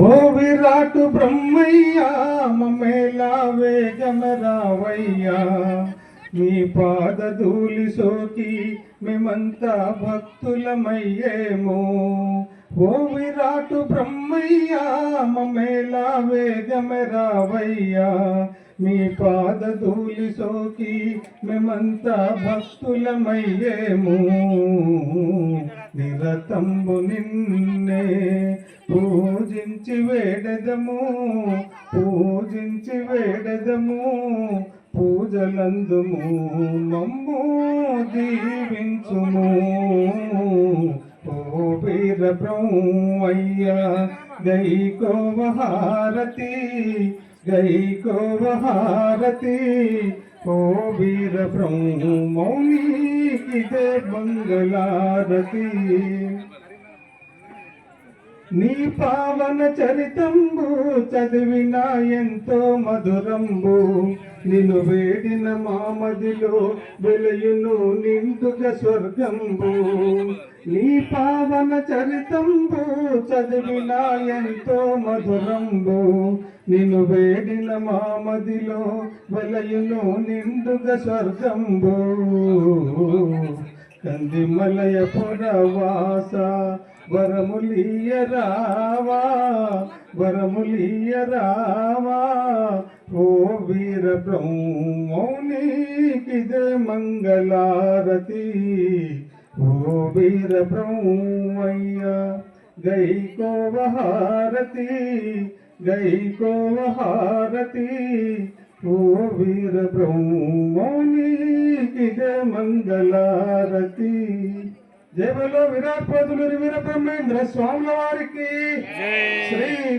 ఓ విరాటు బ్రహ్మయ్యా మమ్మేలా వేగమరావయ్యా నీ పాదధూళి సోకి మేమంతా భక్తులమయ్యేమో. ఓ విరాటు బ్రహ్మయ్యా మమ్మేలా వేగమరావయ్యా మీ పాదధూళి సోకి మేమంతా భక్తులమయ్యేమో. నిరతంబు నిన్నే పూజించి వేడదము పూజించి వేడదము పూజలందుము మమ్ము దీవించుము. ఓ వీర బ్రహ్మయ్యా గైకోవహారతి గైకోవహారతి ఓ వీర బ్రహ్మౌనికిదే మంగళారతి నీ పావన చరితంబు చదివిన ఎంతో మధురంబు. నిన్ను వేడిన మామదిలో వెలయును నిండుగా స్వర్గంబు. నీ పావన చరితంబు చదివిన ఎంతో మధురంబు. నిన్ను వేడిన మామదిలో వెలయును నిండుగా స్వర్గంబు. కందిమలయ పురవాస వరములియ రావా వరములియ రావా. ఓ వీర బ్రహ్మౌనికిదే మంగళారతి. ఓ వీర బ్రహ్మయ్య గైకోవహారతి గైకోవహారతి. ఓ వీర బ్రహ్మౌనికిదే మంగళారతి. జయబలో విరాట్ పదులు వీర బ్రహ్మేంద్ర స్వాముల వారికి శ్రీ